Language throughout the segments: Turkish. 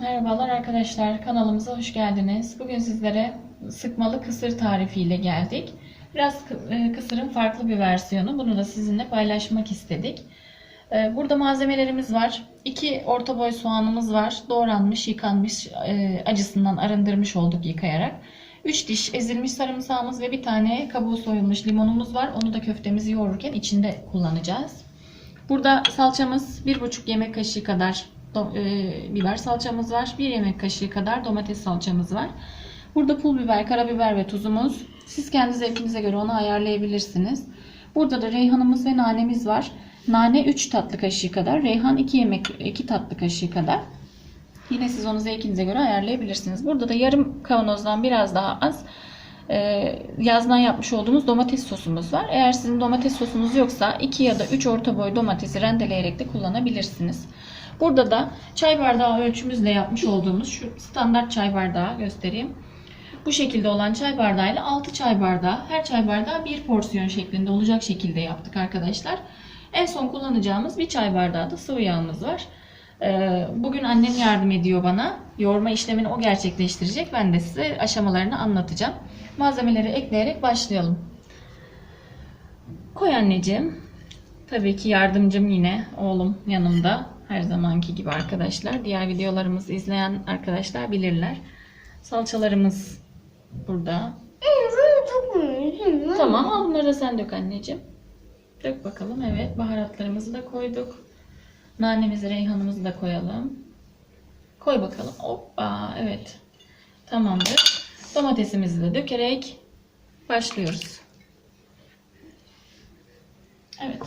Merhabalar arkadaşlar, kanalımıza hoş geldiniz. Bugün sizlere sıkmalı kısır tarifiyle geldik. Biraz e, kısırın farklı bir versiyonu. Bunu da sizinle paylaşmak istedik. E, Burada malzemelerimiz var. 2 orta boy soğanımız var. Doğranmış, yıkanmış, e, acısından arındırmış olduk yıkayarak. 3 diş ezilmiş sarımsağımız ve bir tane kabuğu soyulmuş limonumuz var. Onu da köftemizi yoğururken içinde kullanacağız. Burada salçamız 1,5 yemek kaşığı kadar e, biber salçamız var. 1 yemek kaşığı kadar domates salçamız var. Burada pul biber, karabiber ve tuzumuz. Siz kendi zevkinize göre onu ayarlayabilirsiniz. Burada da reyhanımız ve nanemiz var. Nane 3 tatlı kaşığı kadar, reyhan 2 yemek 2 tatlı kaşığı kadar. Yine siz onu zevkinize göre ayarlayabilirsiniz. Burada da yarım kavanozdan biraz daha az e, yazdan yapmış olduğumuz domates sosumuz var. Eğer sizin domates sosunuz yoksa 2 ya da 3 orta boy domatesi rendeleyerek de kullanabilirsiniz. Burada da çay bardağı ölçümüzle yapmış olduğumuz şu standart çay bardağı göstereyim. Bu şekilde olan çay bardağıyla 6 çay bardağı, her çay bardağı bir porsiyon şeklinde olacak şekilde yaptık arkadaşlar. En son kullanacağımız bir çay bardağı da sıvı yağımız var. Ee, Bugün annem yardım ediyor bana. Yoğurma işlemini o gerçekleştirecek. Ben de size aşamalarını anlatacağım. Malzemeleri ekleyerek başlayalım. Koy anneciğim. Tabii ki yardımcım yine oğlum yanımda. Her zamanki gibi arkadaşlar. Diğer videolarımızı izleyen arkadaşlar bilirler. Salçalarımız burada. Tamam al bunları da sen dök anneciğim. Dök bakalım. Evet baharatlarımızı da koyduk. Nanemizi, reyhanımızı da koyalım. Koy bakalım. Hoppa evet. Tamamdır. Domatesimizi de dökerek başlıyoruz. Evet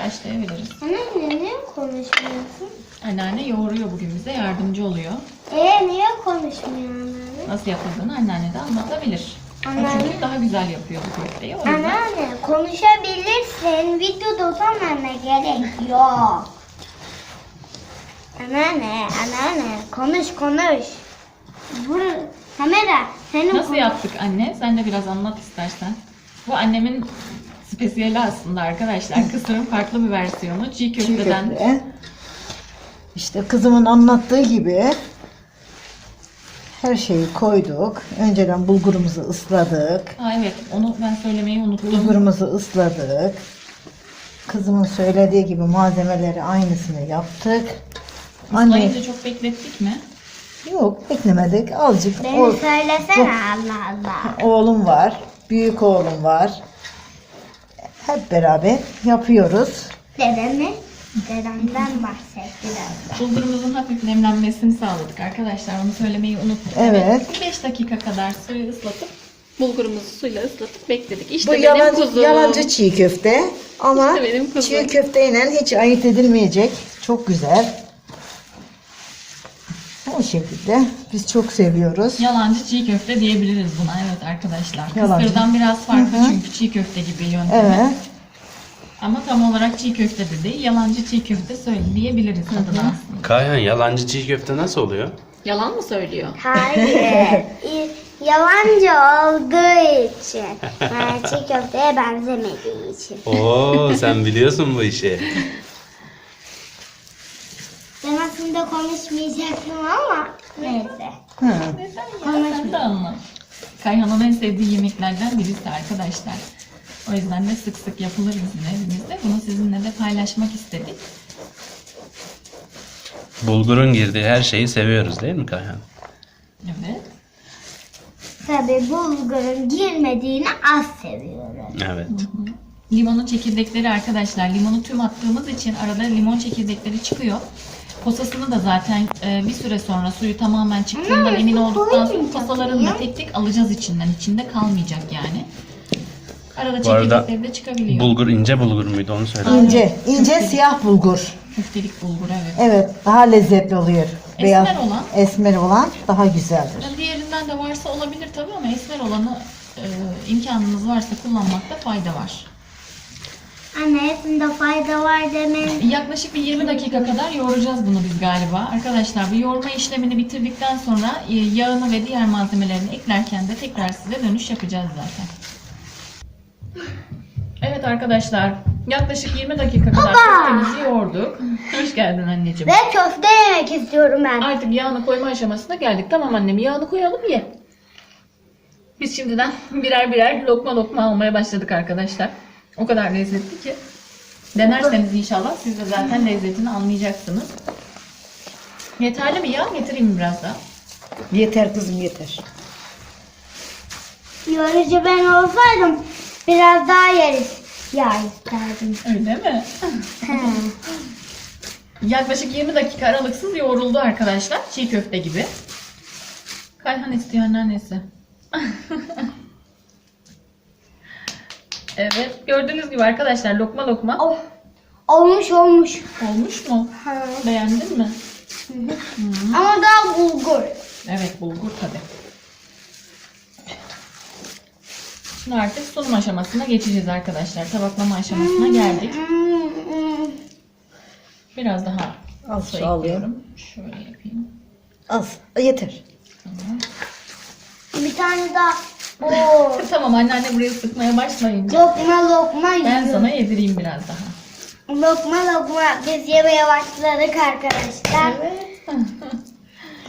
başlayabiliriz. Anne niye konuşmuyorsun? Anneanne yoğuruyor bugün bize yardımcı oluyor. Ee niye konuşmuyor anneanne? Nasıl yapıldığını anneanne de anlatabilir. O Anneanne. çünkü daha güzel yapıyor bu köfteyi. O yüzden Anneanne konuşabilirsin. Videoda utanmana gerek yok. Anneanne, anneanne konuş konuş. Bu kamera senin Nasıl konuş- yaptık anne? Sen de biraz anlat istersen. Bu annemin spesiyeli aslında arkadaşlar. Kısırın farklı bir versiyonu. Çiğ Çiğ köfteden. köfte. İşte kızımın anlattığı gibi her şeyi koyduk. Önceden bulgurumuzu ısladık. Ha evet onu ben söylemeyi unuttum. Bulgurumuzu ısladık. Kızımın söylediği gibi malzemeleri aynısını yaptık. Anne Islayınca çok beklettik mi? yok beklemedik. Azıcık Beni o- söylesene Allah Allah. oğlum var. Büyük oğlum var. Hep beraber yapıyoruz. Dedemi, dedemden bahset biraz. Bulgurumuzun hafif nemlenmesini sağladık arkadaşlar. Onu söylemeyi unuttum. Evet. 5 dakika kadar suyu ıslatıp bulgurumuzu suyla ıslatıp bekledik. İşte Bu benim yalancı, kuzum. yalancı çiğ köfte ama İşte benim kuzum. çiğ köfteyle hiç ayırt edilmeyecek. Çok güzel. O şekilde biz çok seviyoruz. Yalancı çiğ köfte diyebiliriz buna evet arkadaşlar. Yalancı. Kısırdan biraz farklı Hı hı. çünkü çiğ köfte gibi yöntemi. Evet. Ama tam olarak çiğ köfte de değil, yalancı çiğ köfte söyleyebiliriz adına aslında. Kayhan yalancı çiğ köfte nasıl oluyor? Yalan mı söylüyor? Hayır. Yalancı olduğu için. Yani çiğ köfteye benzemediği için. Oo sen biliyorsun bu işi. Aslında konuşmayacaktım ama neyse. De anlat. Kayhan'ın en sevdiği yemeklerden birisi arkadaşlar. O yüzden de sık sık yapılır bizim evimizde. Bunu sizinle de paylaşmak istedik. Bulgurun girdiği her şeyi seviyoruz değil mi Kayhan? Evet. Tabii bulgurun girmediğini az seviyorum. Evet. Limonun çekirdekleri arkadaşlar. Limonu tüm attığımız için arada limon çekirdekleri çıkıyor. Posasını da zaten e, bir süre sonra suyu tamamen çıktığından emin olduktan sonra posalarını da tek tek alacağız içinden. İçinde kalmayacak yani. Arada Bu arada çekirdekleri de çıkabiliyor. Bulgur ince bulgur muydu onu söyle. İnce, ince siyah bulgur. Köftelik bulgur evet. Evet, daha lezzetli oluyor. Esmer olan? Esmer olan daha güzeldir. Yani Diğerinden de varsa olabilir tabii ama esmer olanı e, imkanınız varsa kullanmakta fayda var. Anne hepsinde fayda var demenin. Yaklaşık bir 20 dakika kadar yoğuracağız bunu biz galiba. Arkadaşlar bu yoğurma işlemini bitirdikten sonra e, yağını ve diğer malzemelerini eklerken de tekrar size dönüş yapacağız zaten. Evet arkadaşlar Yaklaşık 20 dakika kadar köftemizi yoğurduk. Hoş geldin anneciğim. Ve köfte yemek istiyorum ben. Artık yağını koyma aşamasına geldik. Tamam annem yağını koyalım ye. Biz şimdiden birer birer lokma lokma almaya başladık arkadaşlar. O kadar lezzetli ki. Denerseniz inşallah siz de zaten lezzetini anlayacaksınız. Yeterli mi yağ? Getireyim mi biraz daha? Yeter kızım yeter. Yorucu ben olsaydım biraz daha yeriz. Yağ isterdim. Öyle mi? He. Yaklaşık 20 dakika aralıksız yoğruldu arkadaşlar. Çiğ köfte gibi. Kayhan istiyor anneannesi. evet gördüğünüz gibi arkadaşlar lokma lokma oh. Olmuş olmuş. olmuş mu? Ha. Beğendin mi? Ama daha bulgur. Evet bulgur tabi. Şimdi artık sunum aşamasına geçeceğiz arkadaşlar. Tabaklama aşamasına geldik. Hmm, hmm. Biraz daha Az su alıyorum. Şöyle yapayım. Az. Yeter. Tamam. Bir tane daha. Oo. tamam anneanne buraya sıkmaya başlayın. Lokma lokma Ben yiyorum. sana yedireyim biraz daha. Lokma lokma biz yemeye başladık arkadaşlar.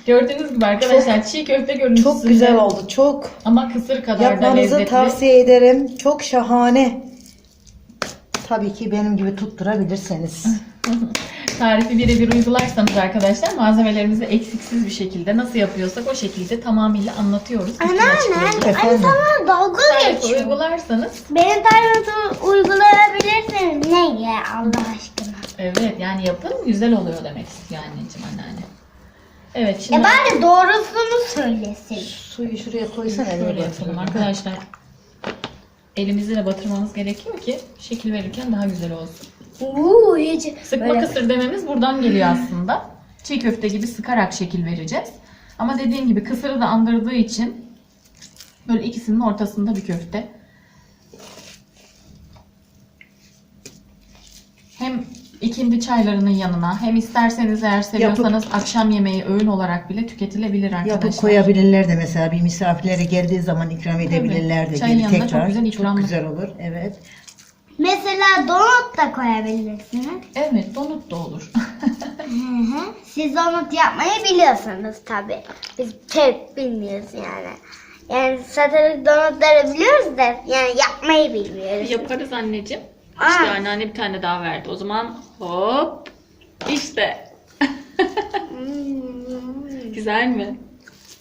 Gördüğünüz gibi arkadaşlar çiğ köfte görüntüsü. Çok güzel oldu. Çok. Ama kısır kadar da Yapmanızı lezzetli. tavsiye ederim. Çok şahane. Tabii ki benim gibi tutturabilirseniz. Tarifi birebir uygularsanız arkadaşlar malzemelerimizi eksiksiz bir şekilde nasıl yapıyorsak o şekilde tamamıyla anlatıyoruz. Anneanne, Efendim? sana dalga Tarifi geçiyor. uygularsanız Benim tarifimi uygulayabilirsiniz. Ne ya Allah aşkına. evet yani yapın güzel oluyor demek istiyor anneciğim anneanne. Evet şimdi Ya bari doğrusunu söylesin. Suyu şuraya koysana. şöyle elime yapalım arkadaşlar. Elimizi de batırmamız gerekiyor ki şekil verirken daha güzel olsun. Uuu hiç. Sıkma Böyle- kısır dememiz buradan geliyor aslında. Çiğ köfte gibi sıkarak şekil vereceğiz. Ama dediğim gibi kısırı da andırdığı için böyle ikisinin ortasında bir köfte. Hem ikindi çaylarının yanına hem isterseniz eğer seviyorsanız akşam yemeği öğün olarak bile tüketilebilir arkadaşlar. Yapıp koyabilirler de mesela bir misafirlere geldiği zaman ikram edebilirler de. Çayın Geri yanında çok tekrar. güzel Çok ikramlık. güzel olur. Evet. Mesela donut da koyabilirsiniz. Evet donut da olur. Hı hı. Siz donut yapmayı biliyorsunuz tabi. Biz pek bilmiyoruz yani. Yani satılık donutları biliyoruz da yani yapmayı bilmiyoruz. Yaparız anneciğim. Aa. İşte anneanne bir tane daha verdi. O zaman hop işte. Hmm. Güzel mi?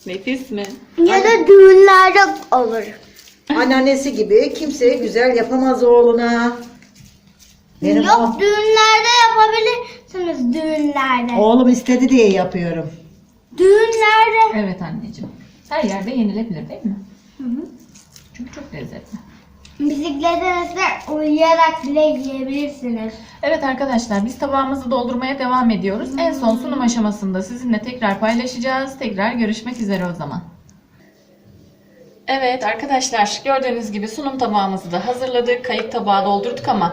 Nefis mi? Ya da düğünlerde olur. Anneannesi gibi kimseye güzel yapamaz oğluna. Benim Yok o- düğünlerde yapabilirsiniz düğünlerde. oğlum istedi diye yapıyorum. Düğünlerde. Evet anneciğim. Her yerde yenilebilir değil mi? Çünkü çok lezzetli. Bisikletinizde uyuyarak bile yiyebilirsiniz. Evet arkadaşlar biz tabağımızı doldurmaya devam ediyoruz. En son sunum aşamasında sizinle tekrar paylaşacağız. Tekrar görüşmek üzere o zaman. Evet arkadaşlar gördüğünüz gibi sunum tabağımızı da hazırladık. Kayık tabağı doldurduk ama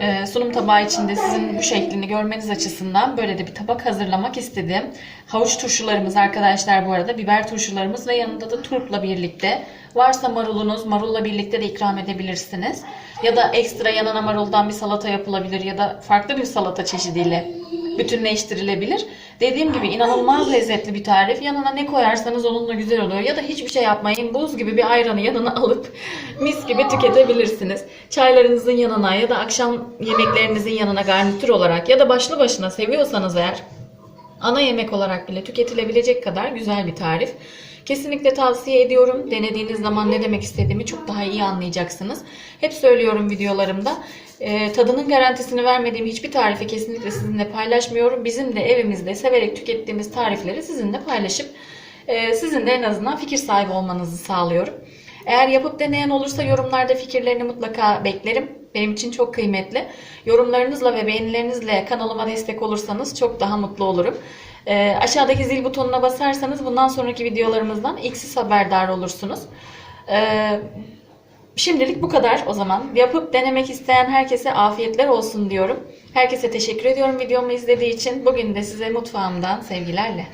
e, sunum tabağı içinde sizin bu şeklini görmeniz açısından böyle de bir tabak hazırlamak istedim. Havuç turşularımız arkadaşlar bu arada biber turşularımız ve yanında da turpla birlikte. Varsa marulunuz marulla birlikte de ikram edebilirsiniz. Ya da ekstra yanına maruldan bir salata yapılabilir ya da farklı bir salata çeşidiyle bütünleştirilebilir. Dediğim gibi inanılmaz lezzetli bir tarif. Yanına ne koyarsanız onunla güzel oluyor. Ya da hiçbir şey yapmayın. Buz gibi bir ayranı yanına alıp mis gibi tüketebilirsiniz. Çaylarınızın yanına ya da akşam yemeklerinizin yanına garnitür olarak ya da başlı başına seviyorsanız eğer ana yemek olarak bile tüketilebilecek kadar güzel bir tarif. Kesinlikle tavsiye ediyorum. Denediğiniz zaman ne demek istediğimi çok daha iyi anlayacaksınız. Hep söylüyorum videolarımda. Ee, tadının garantisini vermediğim hiçbir tarifi kesinlikle sizinle paylaşmıyorum. Bizim de evimizde severek tükettiğimiz tarifleri sizinle paylaşıp e, sizin de en azından fikir sahibi olmanızı sağlıyorum. Eğer yapıp deneyen olursa yorumlarda fikirlerini mutlaka beklerim. Benim için çok kıymetli. Yorumlarınızla ve beğenilerinizle kanalıma destek olursanız çok daha mutlu olurum. Ee, aşağıdaki zil butonuna basarsanız bundan sonraki videolarımızdan ilk siz haberdar olursunuz. Ee, şimdilik bu kadar o zaman. Yapıp denemek isteyen herkese afiyetler olsun diyorum. Herkese teşekkür ediyorum videomu izlediği için. Bugün de size mutfağımdan sevgilerle.